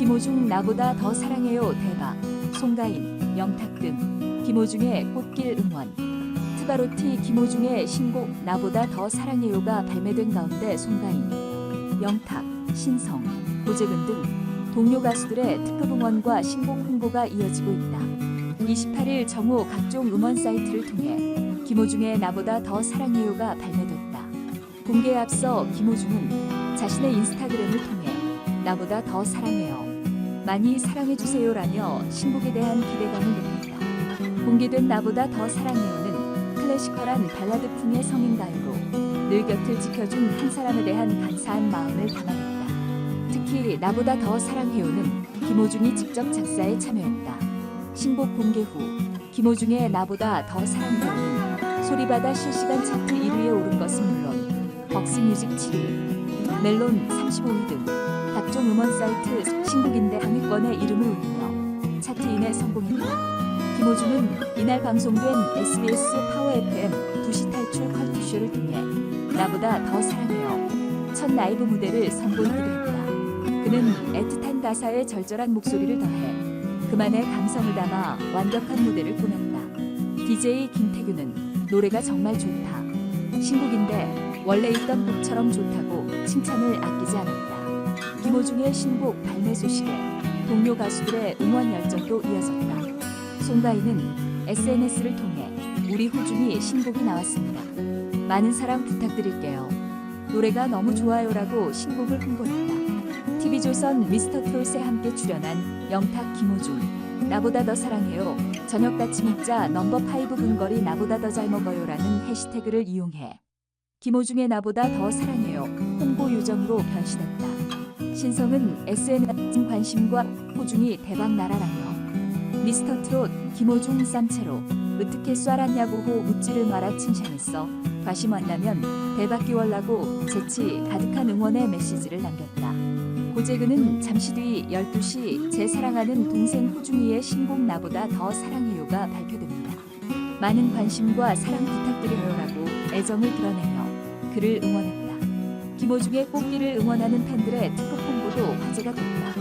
김호중 나보다 더 사랑해요 대박. 송가인 영탁 등. 김호중의 꽃길 응원. 트바로티 김호중의 신곡 나보다 더 사랑해요가 발매된 가운데 송가인 영탁 신성 고재근 등 동료 가수들의 특급 응원과 신곡 홍보가 이어지고 있다. 28일 정오 각종 음원 사이트를 통해 김호중의 나보다 더 사랑해요가 발매됐다. 공개에 앞서 김호중은 자신의 인스타그램을 통해 나보다 더 사랑해요. 많이 사랑해주세요라며 신곡에 대한 기대감을 느꼈다. 공개된 나보다 더 사랑해요는 클래시컬한 발라드풍의 성인 가요로 늘 곁을 지켜준 한 사람에 대한 감사한 마음을 담아냈다. 특히 나보다 더 사랑해요는 김호중이 직접 작사에 참여했다. 신곡 공개 후 김호중의 나보다 더 사랑해요는 소리바다 실시간 차트 1위에 오른 것은 물론 벅스뮤직 7위, 멜론 35위 등 각종 음원 사이트 신곡인데 당위권에 이름을 올리며 차트인에 성공했다. 김호중은 이날 방송된 SBS 파워 FM 2시 탈출 컬투쇼를 통해 나보다 더 사랑해요. 첫 라이브 무대를 선보이기도 했다. 그는 애틋한 가사에 절절한 목소리를 더해 그만의 감성을 담아 완벽한 무대를 꾸몄다. DJ 김태규는 노래가 정말 좋다. 신곡인데 원래 있던 곡처럼 좋다고 칭찬을 아끼지 않았다. 김호중의 신곡 발매 소식에 동료 가수들의 응원 열정도 이어졌다. 송가인은 SNS를 통해 우리 호중이 신곡이 나왔습니다. 많은 사랑 부탁드릴게요. 노래가 너무 좋아요라고 신곡을 홍보했다. TV조선 미스터 트롯에 함께 출연한 영탁 김호중 나보다 더 사랑해요. 저녁 같이 먹자 넘버 파이브 분거리 나보다 더 잘 먹어요라는 해시태그를 이용해 김호중의 나보다 더 사랑해요 홍보 요정으로 변신했다. 신성은 SNS 관심과 호중이 대박 나라라며 미스터 트롯 김호중 쌈채로 어떻게 쏴랐냐고 호 묻지를 마라 칭찬했어 다시 만나면 대박 기월라고 재치 가득한 응원의 메시지를 남겼다. 고재근은 잠시 뒤 12시 제 사랑하는 동생 호중이의 신곡 나보다 더 사랑해요가 발표됩니다. 많은 관심과 사랑 부탁드려요라고 애정을 드러내며 그를 응원했다. 김호중의 꽃길을 응원하는 팬들의 특급 홍 보도 화제가 됐다.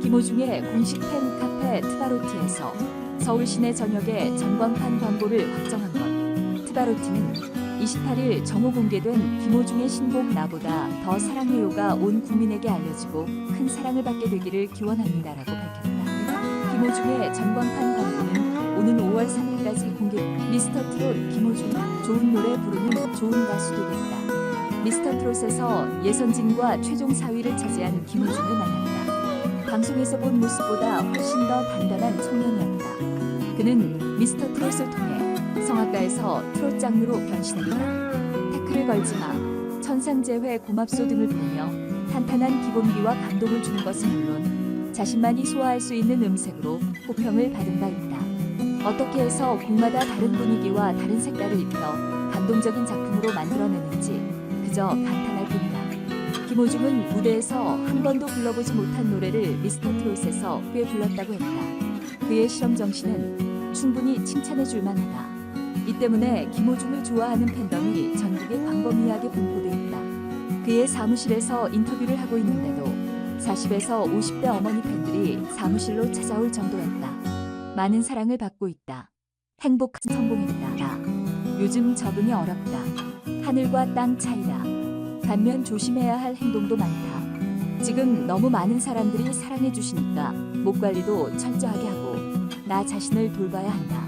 김호중의 공식 팬 카페 트바로티에서 서울 시내 전역에 전광판 광고를 확정한 것. 트바로티는 28일 정오 공개된 김호중의 신곡 나보다 더 사랑해요가 온 국민에게 알려지고 큰 사랑을 받게 되기를 기원합니다라고 밝혔다. 김호중의 전광판 광고는 오는 5월 3일까지 공개. 미스터 트롯 김호중 좋은 노래 부르는 좋은 가수 되겠다. 미스터 트롯에서 예선진과 최종 4위를 차지한 김호중을 만났다. 방송에서 본 모습보다 훨씬 더 단단한 청년이었다. 그는 미스터 트롯을 통해 성악가에서 트롯 장르로 변신했다. 태클을 걸지 마, 천상재회 고맙소 등을 부르며 탄탄한 기본기와 감동을 주는 것은 물론 자신만이 소화할 수 있는 음색으로 호평을 받은 바 있다. 어떻게 해서 곡마다 다른 분위기와 다른 색깔을 입혀 감동적인 작품으로 만들어내는지 그저 감탄할 뿐이다. 김호중은 무대에서 한 번도 불러보지 못한 노래를 미스터 트롯에서 꽤 불렀다고 했다. 그의 실험 정신은 충분히 칭찬해 줄 만하다. 이 때문에 김호중을 좋아하는 팬덤이 전국에 광범위하게 분포돼 있다. 그의 사무실에서 인터뷰를 하고 있는데도 40에서 50대 어머니 팬들이 사무실로 찾아올 정도였다. 많은 사랑을 받고 있다. 행복한 성공했다. 요즘 적응이 어렵다. 하늘과 땅 차이다. 반면 조심해야 할 행동도 많다. 지금 너무 많은 사람들이 사랑해 주시니까 목 관리도 철저하게 하고 나 자신을 돌봐야 한다.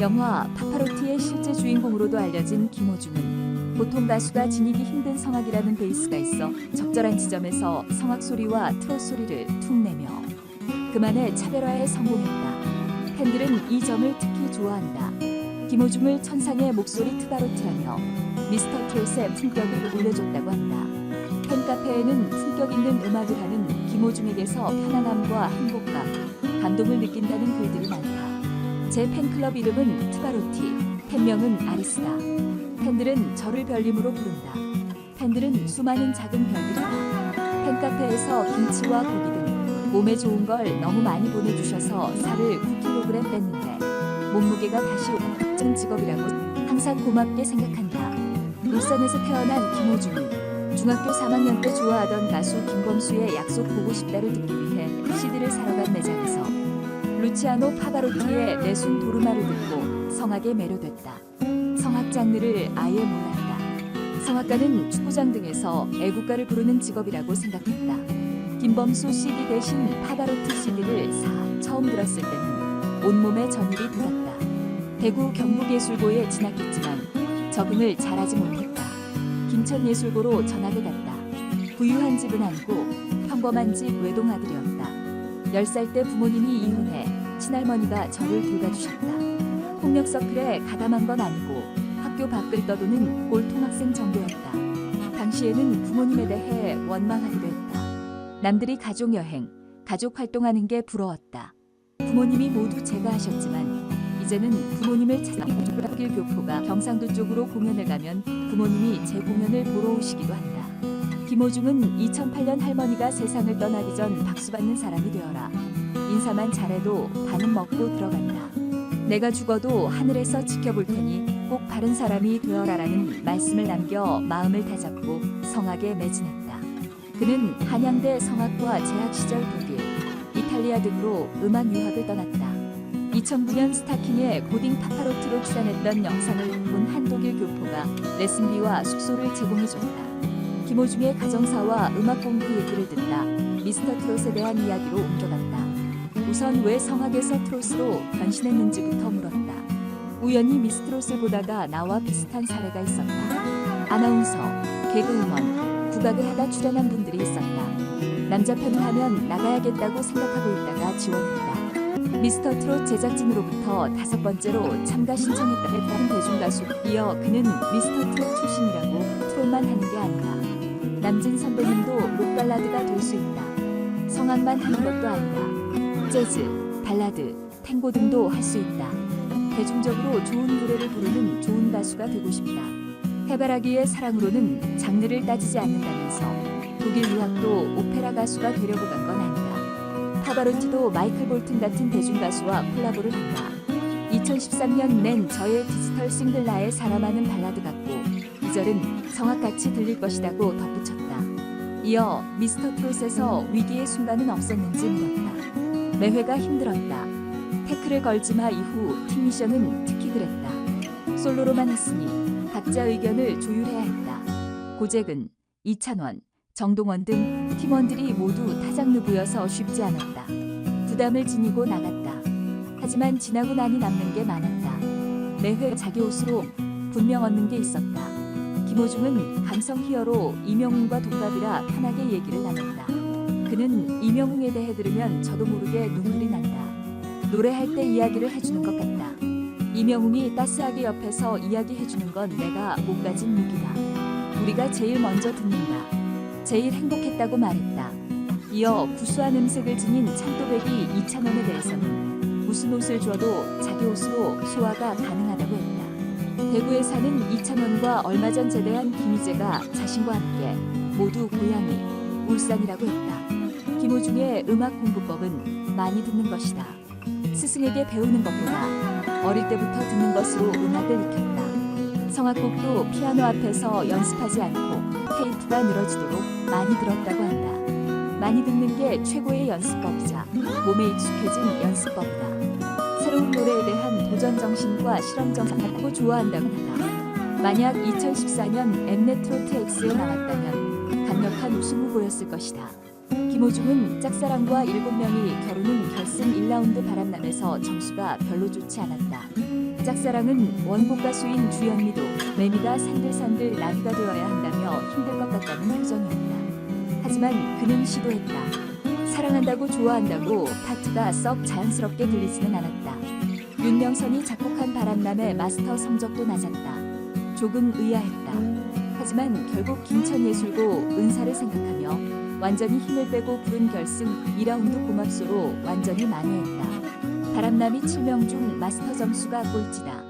영화 파파로티의 실제 주인공으로도 알려진 김호중은 보통 가수가 지니기 힘든 성악이라는 베이스가 있어 적절한 지점에서 성악 소리와 트롯 소리를 툭 내며 그만의 차별화에 성공했다. 팬들은 이 점을 특히 좋아한다. 김호중을 천상의 목소리 트바로티라며 미스터 트롯의 품격을 올려줬다고 한다. 팬카페에는 품격 있는 음악을 하는 김호중에게서 편안함과 행복감, 감동을 느낀다는 글들이 많다. 제 팬클럽 이름은 트바로티, 팬명은 아리스다. 팬들은 저를 별님으로 부른다. 팬들은 수많은 작은 별들이다. 팬카페에서 김치와 고기 등 몸에 좋은 걸 너무 많이 보내주셔서 살을 9kg 뺐는데 몸무게가 다시 전 직업이라고 항상 고맙게 생각한다. 울산에서 태어난 김호중은 중학교 3학년 때 좋아하던 가수 김범수의 약속 보고 싶다를 듣기 위해 CD를 사러 간 매장에서 루치아노 파바로티의 내순 도르마를 듣고 성악에 매료됐다. 성악 장르를 아예 몰랐다. 성악가는 축구장 등에서 애국가를 부르는 직업이라고 생각했다. 김범수 CD 대신 파바로티 CD를 사 처음 들었을 때는 온몸에 전율이 돌았다. 대구 경북예술고에 진학했지만 적응을 잘하지 못했다. 김천예술고로 전학을 갔다. 부유한 집은 아니고 평범한 집 외동 아들이었다. 10살 때 부모님이 이혼해 친할머니가 저를 돌봐주셨다. 폭력 서클에 가담한 건 아니고 학교 밖을 떠도는 꼴통학생 정도였다. 당시에는 부모님에 대해 원망하기도 했다. 남들이 가족 여행, 가족 활동하는 게 부러웠다. 부모님이 모두 제가 하셨지만 이제는 부모님을 찾아 길 교포가 경상도 쪽으로 공연을 가면 부모님이 제 공연을 보러 오시기도 한다. 김호중은 2008년 할머니가 세상을 떠나기 전 박수 받는 사람이 되어라. 인사만 잘해도 반은 먹고 들어간다. 내가 죽어도 하늘에서 지켜볼 테니 꼭 바른 사람이 되어라라는 말씀을 남겨 마음을 다잡고 성악에 매진했다. 그는 한양대 성악과 재학 시절 독일, 이탈리아 등으로 음악 유학을 떠났다. 2009년 스타킹에 고딩 파파로티로 출연했던 영상을 본 한독일 교포가 레슨비와 숙소를 제공해줬다. 김호중의 가정사와 음악 공부 얘기를 듣다 미스터 트롯에 대한 이야기로 옮겨갔다. 우선 왜 성악에서 트롯으로 변신했는지부터 물었다. 우연히 미스트롯을 보다가 나와 비슷한 사례가 있었다. 아나운서, 개그우먼, 국악을 하다 출연한 분들이 있었다. 남자 편을 하면 나가야겠다고 생각하고 있다가 지원했다. 미스터 트롯 제작진으로부터 다섯 번째로 참가 신청했다는 대중가수. 이어 그는 미스터 트롯 출신이라고 트롯만 하는 게 아니다. 남진 선배님도 록발라드가 될 수 있다. 성악만 하는 것도 아니다. 재즈, 발라드, 탱고 등도 할 수 있다. 대중적으로 좋은 노래를 부르는 좋은 가수가 되고 싶다. 해바라기의 사랑으로는 장르를 따지지 않는다면서 독일 유학도 오페라 가수가 되려고 간 건 아니다. 파바로티도 마이클 볼튼 같은 대중 가수와 콜라보를 한다. 2013년 낸 저의 디지털 싱글 나의 사람하는 발라드 같고 이 절은 성악같이 들릴 것이라고 덧붙였다. 이어 미스터 트롯에서 위기의 순간은 없었는지 물었다. 매회가 힘들었다. 태클을 걸지 마 이후 팀 미션은 특히 그랬다. 솔로로만 했으니 각자 의견을 조율해야 했다. 고재근, 이찬원, 정동원 등 팀원들이 모두 타장르부여서 쉽지 않았다. 부담을 지니고 나갔다. 하지만 지나고 나니 남는 게 많았다. 매회 자기 옷으로 분명 얻는 게 있었다. 김호중은 감성 히어로 이명웅과 동갑이라 편하게 얘기를 나눴다. 그는 이명웅에 대해 들으면 저도 모르게 눈물이 난다. 노래할 때 이야기를 해주는 것 같다. 이명웅이 따스하게 옆에서 이야기해주는 건 내가 못 가진 무기다. 우리가 제일 먼저 듣는다. 제일 행복했다고 말했다. 이어 구수한 음색을 지닌 찬또배기 이찬원에 대해서는 무슨 옷을 줘도 자기 옷으로 소화가 가능하다고 했다. 대구에 사는 이찬원과 얼마 전 제대한 김희재가 자신과 함께 모두 고향이 울산이라고 했다. 김호중의 음악 공부법은 많이 듣는 것이다. 스승에게 배우는 것보다 어릴 때부터 듣는 것으로 음악을 익혔다. 성악곡도 피아노 앞에서 연습하지 않고 테이프가 늘어지도록 많이 들었다고 한다. 많이 듣는 게 최고의 연습법이자 몸에 익숙해진 연습법이다. 새로운 노래에 대한 도전 정신과 실험 정신을 갖고 좋아한다고 한다. 만약 2014년 엠넷 트로트 X에 나왔다면 강력한 우승 후보였을 것이다. 김호중은 짝사랑과 7명이 겨루는 결승 1라운드 바람남에서 점수가 별로 좋지 않았다. 짝사랑은 원곡 가수인 주현미도 매미가 산들산들 나비가 되어야 한다며 힘들 것 같다는 표정이었다. 하지만 그는 시도했다. 사랑한다고 좋아한다고 파트가 썩 자연스럽게 들리지는 않았다. 윤명선이 작곡한 바람남의 마스터 성적도 낮았다. 조금 의아했다. 하지만 결국 김천예술고 은사를 생각하며 완전히 힘을 빼고 부른 결승 2라운드 고맙소로 완전히 만회했다. 바람남이 7명 중 마스터 점수가 꼴찌다.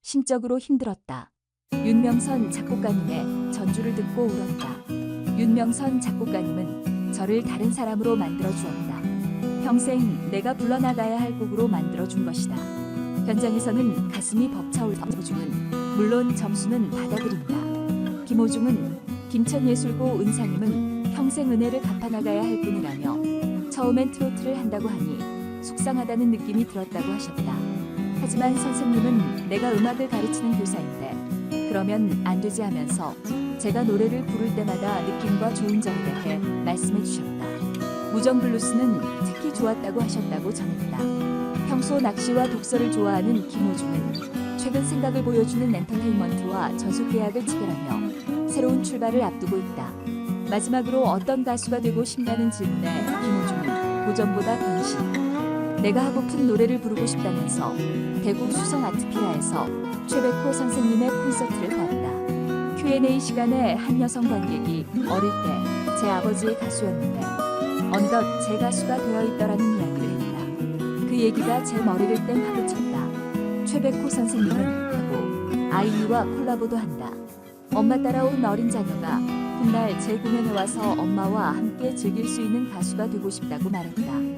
심적으로 힘들었다. 윤명선 작곡가님의 전주를 듣고 울었다. 윤명선 작곡가님은 저를 다른 사람으로 만들어 주었다. 평생 내가 불러나가야 할 곡으로 만들어 준 것이다. 현장에서는 가슴이 벅차올 김호중은 물론 점수는 받아들인다. 김호중은 김천예술고 은상임은 평생 은혜를 갚아나가야 할 뿐이라며 처음엔 트로트를 한다고 하니 속상하다는 느낌이 들었다고 하셨다. 하지만 선생님은 내가 음악을 가르치는 교사인데 그러면 안 되지 하면서 제가 노래를 부를 때마다 느낌과 좋은 점에 대해 말씀해 주셨다. 무정 블루스는 특히 좋았다고 하셨다고 전했다. 평소 낚시와 독서를 좋아하는 김호중은 최근 생각을 보여주는 엔터테인먼트와 전속 계약을 체결하며 새로운 출발을 앞두고 있다. 마지막으로 어떤 가수가 되고 싶냐는 질문에 김호중은 도전보다 변신. 내가 하고픈 노래를 부르고 싶다면서 대구 수성 아트피아에서 최백호 선생님의 콘서트를 봤다. Q&A 시간에 한 여성 관객이 어릴 때 제 아버지의 가수였는데 어느덧 제 가수가 되어 있더라는 이야기를 했다. 그 얘기가 제 머리를 땡 하고 쳤다. 최백호 선생님은 하고 아이유와 콜라보도 한다. 엄마 따라온 어린 자녀가 훗날 제 공연에 와서 엄마와 함께 즐길 수 있는 가수가 되고 싶다고 말했다.